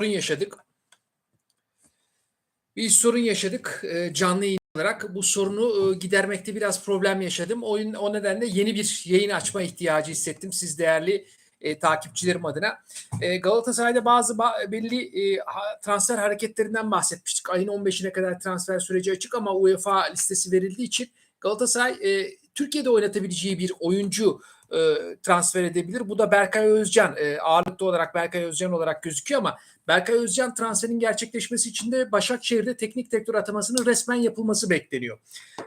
sorun yaşadık. Bir sorun yaşadık e, canlı yayın olarak. Bu sorunu e, gidermekte biraz problem yaşadım. O, nedenle yeni bir yayın açma ihtiyacı hissettim siz değerli e, takipçilerim adına. E, Galatasaray'da bazı ba- belli e, ha- transfer hareketlerinden bahsetmiştik. Ayın 15'ine kadar transfer süreci açık ama UEFA listesi verildiği için Galatasaray e, Türkiye'de oynatabileceği bir oyuncu e, transfer edebilir. Bu da Berkay Özcan. E, ağırlıklı olarak Berkay Özcan olarak gözüküyor ama Berkay Özcan transferin gerçekleşmesi için de Başakşehir'de teknik direktör atamasının resmen yapılması bekleniyor.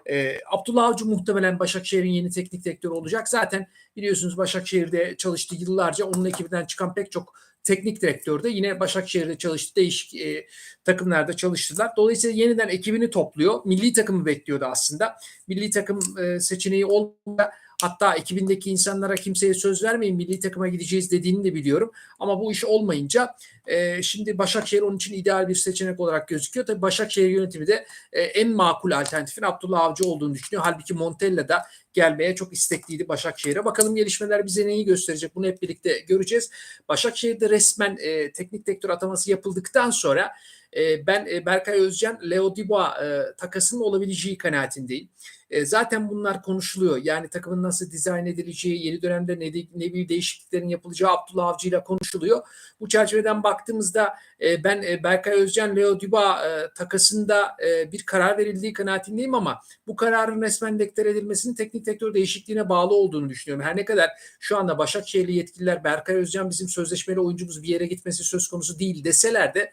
E, Abdullah Avcı muhtemelen Başakşehir'in yeni teknik direktörü olacak. Zaten biliyorsunuz Başakşehir'de çalıştı yıllarca. Onun ekibinden çıkan pek çok teknik direktör de yine Başakşehir'de çalıştı. Değişik e, takımlarda çalıştılar. Dolayısıyla yeniden ekibini topluyor. Milli takımı bekliyordu aslında. Milli takım e, seçeneği olmadı. Hatta ekibindeki insanlara kimseye söz vermeyin milli takıma gideceğiz dediğini de biliyorum. Ama bu iş olmayınca e, şimdi Başakşehir onun için ideal bir seçenek olarak gözüküyor. Tabii Başakşehir yönetimi de e, en makul alternatifin Abdullah Avcı olduğunu düşünüyor. Halbuki Montella da gelmeye çok istekliydi Başakşehir'e. Bakalım gelişmeler bize neyi gösterecek bunu hep birlikte göreceğiz. Başakşehir'de resmen e, teknik direktör ataması yapıldıktan sonra e, ben e, Berkay Özcan, Leo Dubois e, takasının olabileceği kanaatindeyim. E, zaten bunlar konuşuluyor. Yani takımın nasıl dizayn edileceği, yeni dönemde ne, ne gibi değişikliklerin yapılacağı Abdullah Avcı ile konuşuluyor. Bu çerçeveden baktığımızda e, ben Berkay Özcan, Leo e, takasında bir karar verildiği kanaatindeyim ama bu kararın resmen deklar edilmesinin teknik direktör değişikliğine bağlı olduğunu düşünüyorum. Her ne kadar şu anda Başakşehirli yetkililer Berkay Özcan bizim sözleşmeli oyuncumuz bir yere gitmesi söz konusu değil deseler de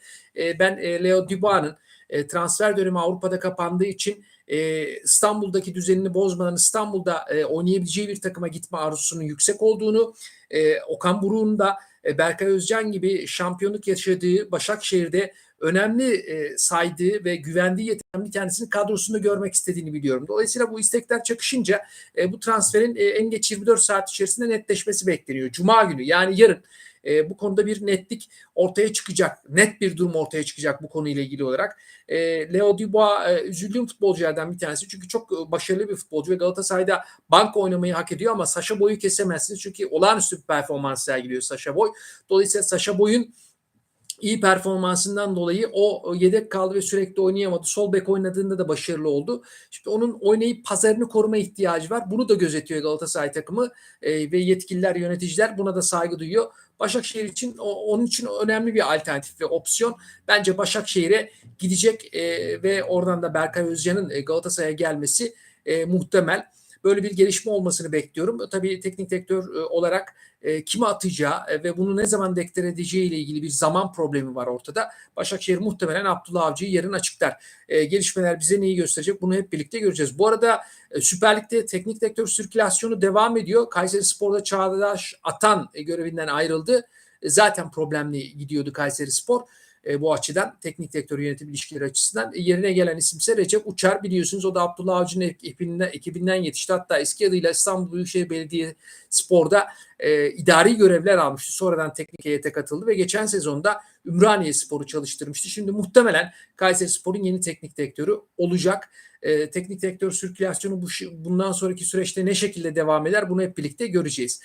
ben Leo Dubois'ın e, transfer dönemi Avrupa'da kapandığı için e, İstanbul'daki düzenini bozmadan İstanbul'da e, oynayabileceği bir takıma gitme arzusunun yüksek olduğunu, e, Okan Buruk'un da e, Berkay Özcan gibi şampiyonluk yaşadığı Başakşehir'de önemli e, saydığı ve güvendiği yeteneğin bir kadrosunda görmek istediğini biliyorum. Dolayısıyla bu istekler çakışınca e, bu transferin e, en geç 24 saat içerisinde netleşmesi bekleniyor. Cuma günü yani yarın e, bu konuda bir netlik ortaya çıkacak. Net bir durum ortaya çıkacak bu konuyla ilgili olarak. E, Leo Dubois e, üzüldüğüm futbolculardan bir tanesi. Çünkü çok e, başarılı bir futbolcu ve Galatasaray'da banka oynamayı hak ediyor ama Saşa Boy'u kesemezsiniz. Çünkü olağanüstü bir performans sergiliyor Saşa Boy. Dolayısıyla Saşa Boy'un iyi performansından dolayı o yedek kaldı ve sürekli oynayamadı. Sol bek oynadığında da başarılı oldu. Şimdi onun oynayıp pazarını koruma ihtiyacı var. Bunu da gözetiyor Galatasaray takımı e, ve yetkililer, yöneticiler buna da saygı duyuyor. Başakşehir için o, onun için önemli bir alternatif ve opsiyon. Bence Başakşehir'e gidecek e, ve oradan da Berkay Özcan'ın e, Galatasaray'a gelmesi e, muhtemel. Böyle bir gelişme olmasını bekliyorum. Tabii teknik direktör e, olarak e, kime atacağı e, ve bunu ne zaman deklar edeceği ile ilgili bir zaman problemi var ortada. Başakşehir muhtemelen Abdullah Avcı'yı yarın açıklar. Gelişmeler bize neyi gösterecek bunu hep birlikte göreceğiz. Bu arada Süper Lig'de teknik direktör sirkülasyonu devam ediyor. Kayseri Spor'da Çağdaş Atan görevinden ayrıldı. Zaten problemli gidiyordu Kayseri Spor. E, bu açıdan teknik direktör yönetim ilişkileri açısından E, yerine gelen isimse Recep Uçar biliyorsunuz o da Abdullah Avcı'nın ekibinden, ekibinden yetişti. Hatta eski adıyla İstanbul Büyükşehir Belediye Spor'da e, idari görevler almıştı. Sonradan teknik heyete katıldı ve geçen sezonda Ümraniye Spor'u çalıştırmıştı. Şimdi muhtemelen Kayseri Spor'un yeni teknik direktörü olacak. E, teknik direktör sirkülasyonu bu, bundan sonraki süreçte ne şekilde devam eder bunu hep birlikte göreceğiz.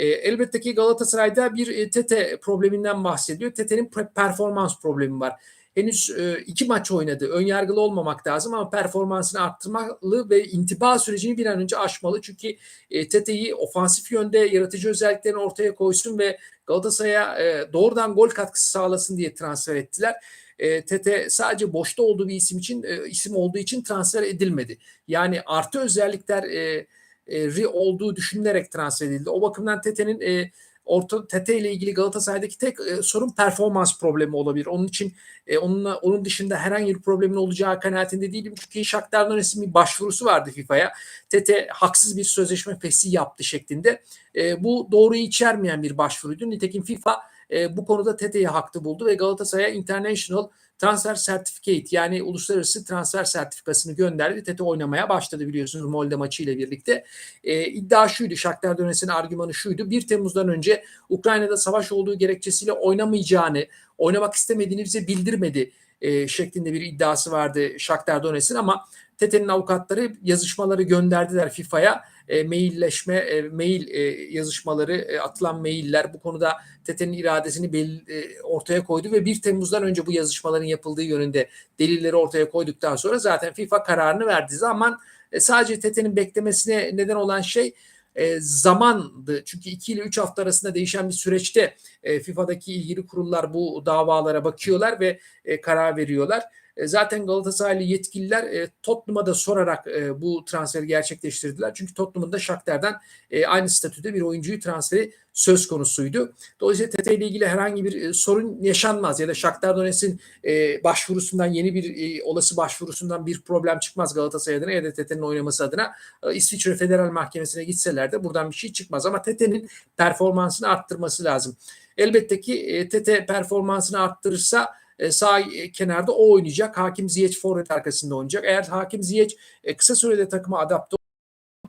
E, elbette ki Galatasaray'da bir e, Tete probleminden bahsediyor. Tete'nin performans problemi var. Henüz e, iki maç oynadı. Önyargılı olmamak lazım ama performansını arttırmalı ve intiba sürecini bir an önce aşmalı. Çünkü e, Tete'yi ofansif yönde yaratıcı özelliklerini ortaya koysun ve Galatasaray'a e, doğrudan gol katkısı sağlasın diye transfer ettiler. E, Tete sadece boşta olduğu bir isim için e, isim olduğu için transfer edilmedi. Yani artı özellikler e, e, olduğu düşünülerek transfer edildi. O bakımdan Tete'nin e, orta Tete ile ilgili Galatasaray'daki tek e, sorun performans problemi olabilir. Onun için e, onunla onun dışında herhangi bir problemin olacağı kanaatinde değilim. Çünkü Shakhtar Donetsk'in bir başvurusu vardı FIFA'ya. Tete haksız bir sözleşme fesih yaptı şeklinde. E, bu doğruyu içermeyen bir başvuruydu. Nitekim FIFA e, bu konuda Tete'yi haklı buldu ve Galatasaray'a International Transfer Certificate yani uluslararası transfer sertifikasını gönderdi. Tete oynamaya başladı biliyorsunuz Molde maçı ile birlikte. E, iddia şuydu, Shakhtar Donetsk'in argümanı şuydu. 1 Temmuz'dan önce Ukrayna'da savaş olduğu gerekçesiyle oynamayacağını, oynamak istemediğini bize bildirmedi e, şeklinde bir iddiası vardı Shakhtar Donetsk'in ama Tete'nin avukatları yazışmaları gönderdiler FIFA'ya. E, mailleşme, e, mail e, yazışmaları, e, atılan mailler bu konuda Tete'nin iradesini bel, e, ortaya koydu ve 1 Temmuz'dan önce bu yazışmaların yapıldığı yönünde delilleri ortaya koyduktan sonra zaten FIFA kararını verdiği zaman e, sadece Tete'nin beklemesine neden olan şey e, zamandı. Çünkü 2 ile 3 hafta arasında değişen bir süreçte e, FIFA'daki ilgili kurullar bu davalara bakıyorlar ve e, karar veriyorlar. E, zaten Galatasaraylı yetkililer e, Tottenham'a da sorarak e, bu transferi gerçekleştirdiler. Çünkü Tottenham'ın da Shakhtar'dan e, aynı statüde bir oyuncuyu transferi söz konusuydu. Dolayısıyla Tete ile ilgili herhangi bir e, sorun yaşanmaz ya da Shakhtar Donetsk'in e, başvurusundan yeni bir e, olası başvurusundan bir problem çıkmaz Galatasaray adına ya da Tete'nin oynaması adına. E, İsviçre Federal Mahkemesi'ne gitseler de buradan bir şey çıkmaz ama Tete'nin performansını arttırması lazım. Elbette ki e, Tete performansını arttırırsa e, sağ kenarda o oynayacak. Hakim Ziyech forvet arkasında oynayacak. Eğer Hakim Ziyech e, kısa sürede takıma adapte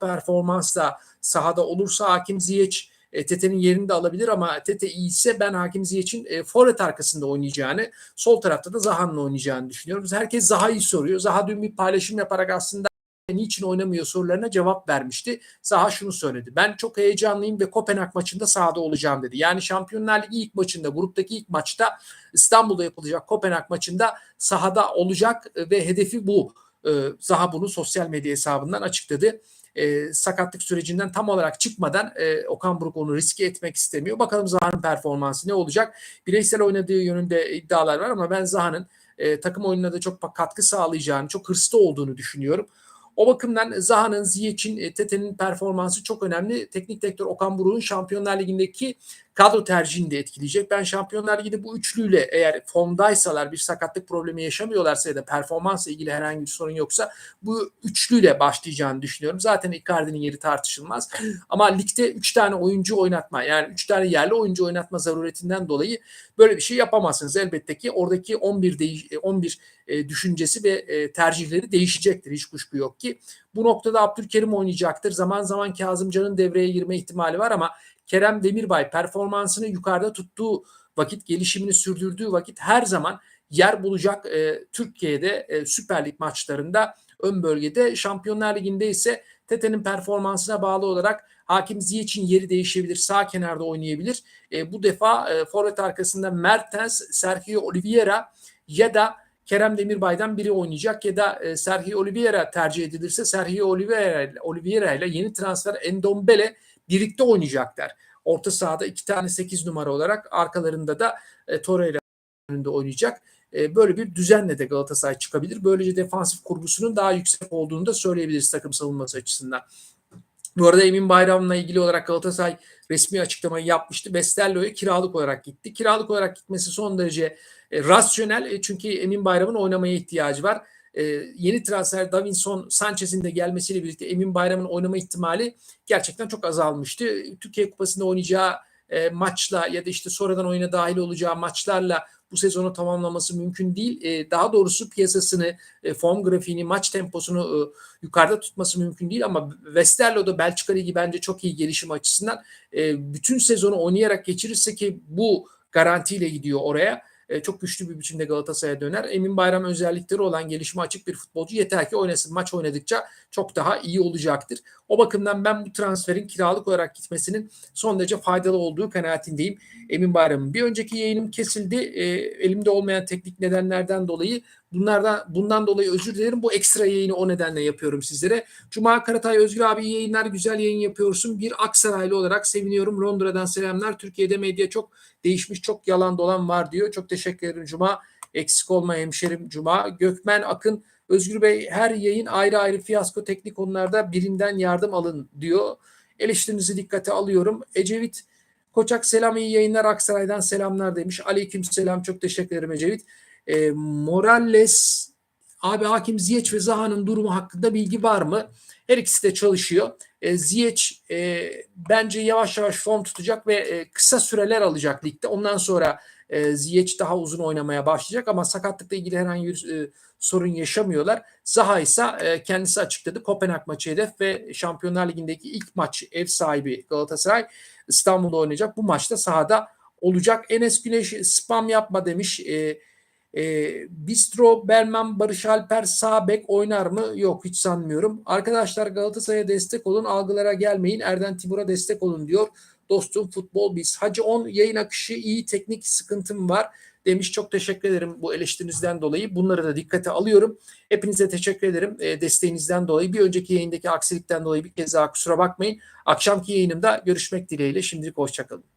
performansla sahada olursa Hakim Ziyech e, Tete'nin yerini de alabilir ama Tete iyiyse ben Hakim Ziyech'in e, forvet arkasında oynayacağını, sol tarafta da Zaha'nın oynayacağını düşünüyorum. Herkes Zaha'yı soruyor. Zaha dün bir paylaşım yaparak aslında niçin oynamıyor sorularına cevap vermişti. Zaha şunu söyledi. Ben çok heyecanlıyım ve Kopenhag maçında sahada olacağım dedi. Yani Şampiyonlar Ligi ilk maçında, gruptaki ilk maçta İstanbul'da yapılacak Kopenhag maçında sahada olacak ve hedefi bu. Ee, Zaha bunu sosyal medya hesabından açıkladı. E, sakatlık sürecinden tam olarak çıkmadan e, Okan Buruk onu riske etmek istemiyor. Bakalım Zaha'nın performansı ne olacak? Bireysel oynadığı yönünde iddialar var ama ben Zaha'nın e, takım oyununa da çok katkı sağlayacağını, çok hırslı olduğunu düşünüyorum. O bakımdan Zaha'nın, Ziyech'in, Tete'nin performansı çok önemli. Teknik direktör Okan Buruk'un Şampiyonlar Ligi'ndeki kadro tercihini de etkileyecek. Ben Şampiyonlar Ligi'de bu üçlüyle eğer formdaysalar bir sakatlık problemi yaşamıyorlarsa ya da performansla ilgili herhangi bir sorun yoksa bu üçlüyle başlayacağını düşünüyorum. Zaten Icardi'nin yeri tartışılmaz. Ama ligde üç tane oyuncu oynatma yani üç tane yerli oyuncu oynatma zaruretinden dolayı böyle bir şey yapamazsınız. Elbette ki oradaki 11 değiş 11 e, düşüncesi ve e, tercihleri değişecektir. Hiç kuşku yok ki. Bu noktada Abdülkerim oynayacaktır. Zaman zaman Kazımcan'ın devreye girme ihtimali var ama Kerem Demirbay performansını yukarıda tuttuğu vakit, gelişimini sürdürdüğü vakit her zaman yer bulacak e, Türkiye'de e, Süper Lig maçlarında ön bölgede. Şampiyonlar Ligi'nde ise Tete'nin performansına bağlı olarak Hakim Ziyech'in yeri değişebilir. Sağ kenarda oynayabilir. E, bu defa e, forvet arkasında Mertens, Sergio Oliveira ya da Kerem Demirbay'dan biri oynayacak ya da e, Sergio Oliveira tercih edilirse Sergio Oliveira, Oliveira ile yeni transfer Endombele birlikte oynayacaklar. Orta sahada iki tane 8 numara olarak arkalarında da e, Torreira önünde oynayacak. E, böyle bir düzenle de Galatasaray çıkabilir. Böylece defansif kurgusunun daha yüksek olduğunu da söyleyebiliriz takım savunması açısından. Bu arada Emin Bayram'la ilgili olarak Galatasaray resmi açıklamayı yapmıştı. Westerlo'ya kiralık olarak gitti. Kiralık olarak gitmesi son derece e, rasyonel. E, çünkü Emin Bayram'ın oynamaya ihtiyacı var. E, yeni transfer Davinson Sanchez'in de gelmesiyle birlikte Emin Bayram'ın oynama ihtimali gerçekten çok azalmıştı. Türkiye Kupası'nda oynayacağı e, maçla ya da işte sonradan oyuna dahil olacağı maçlarla bu sezonu tamamlaması mümkün değil. E, daha doğrusu piyasasını, e, form grafiğini, maç temposunu e, yukarıda tutması mümkün değil ama Westerlo'da Belçika Ligi bence çok iyi gelişim açısından e, bütün sezonu oynayarak geçirirse ki bu garantiyle gidiyor oraya e, çok güçlü bir biçimde Galatasaray'a döner. Emin Bayram özellikleri olan gelişime açık bir futbolcu yeter ki oynasın. Maç oynadıkça çok daha iyi olacaktır. O bakımdan ben bu transferin kiralık olarak gitmesinin son derece faydalı olduğu kanaatindeyim. Emin Bayram'ın. Bir önceki yayınım kesildi. E, elimde olmayan teknik nedenlerden dolayı bunlardan bundan dolayı özür dilerim. Bu ekstra yayını o nedenle yapıyorum sizlere. Cuma Karatay Özgür abi iyi yayınlar, güzel yayın yapıyorsun. Bir Aksaraylı olarak seviniyorum. Londra'dan selamlar. Türkiye'de medya çok değişmiş, çok yalan dolan var diyor. Çok teşekkür ederim Cuma. Eksik olma hemşerim Cuma. Gökmen Akın Özgür Bey her yayın ayrı ayrı fiyasko teknik konularda birinden yardım alın diyor. Eleştirinizi dikkate alıyorum. Ecevit Koçak selam iyi yayınlar Aksaray'dan selamlar demiş. Aleyküm selam çok teşekkür ederim Ecevit. E, Morales abi Hakim Ziyech ve Zaha'nın durumu hakkında bilgi var mı? Her ikisi de çalışıyor. E, Ziyech e, bence yavaş yavaş form tutacak ve e, kısa süreler alacak ligde. Ondan sonra e, Ziyech daha uzun oynamaya başlayacak ama sakatlıkla ilgili herhangi bir e, sorun yaşamıyorlar. Zaha ise e, kendisi açıkladı. Kopenhag maçı hedef ve Şampiyonlar Ligi'ndeki ilk maç ev sahibi Galatasaray İstanbul'da oynayacak. Bu maçta sahada olacak. Enes Güneş spam yapma demiş. E, e, Bistro, Belman, Barış Alper sağ bek oynar mı? Yok hiç sanmıyorum. Arkadaşlar Galatasaray'a destek olun. Algılara gelmeyin. Erden Timur'a destek olun diyor. Dostum futbol biz. Hacı 10 yayın akışı iyi teknik sıkıntım var demiş. Çok teşekkür ederim bu eleştirinizden dolayı. Bunları da dikkate alıyorum. Hepinize teşekkür ederim e, desteğinizden dolayı. Bir önceki yayındaki aksilikten dolayı bir kez daha kusura bakmayın. Akşamki yayınımda görüşmek dileğiyle. Şimdilik hoşçakalın.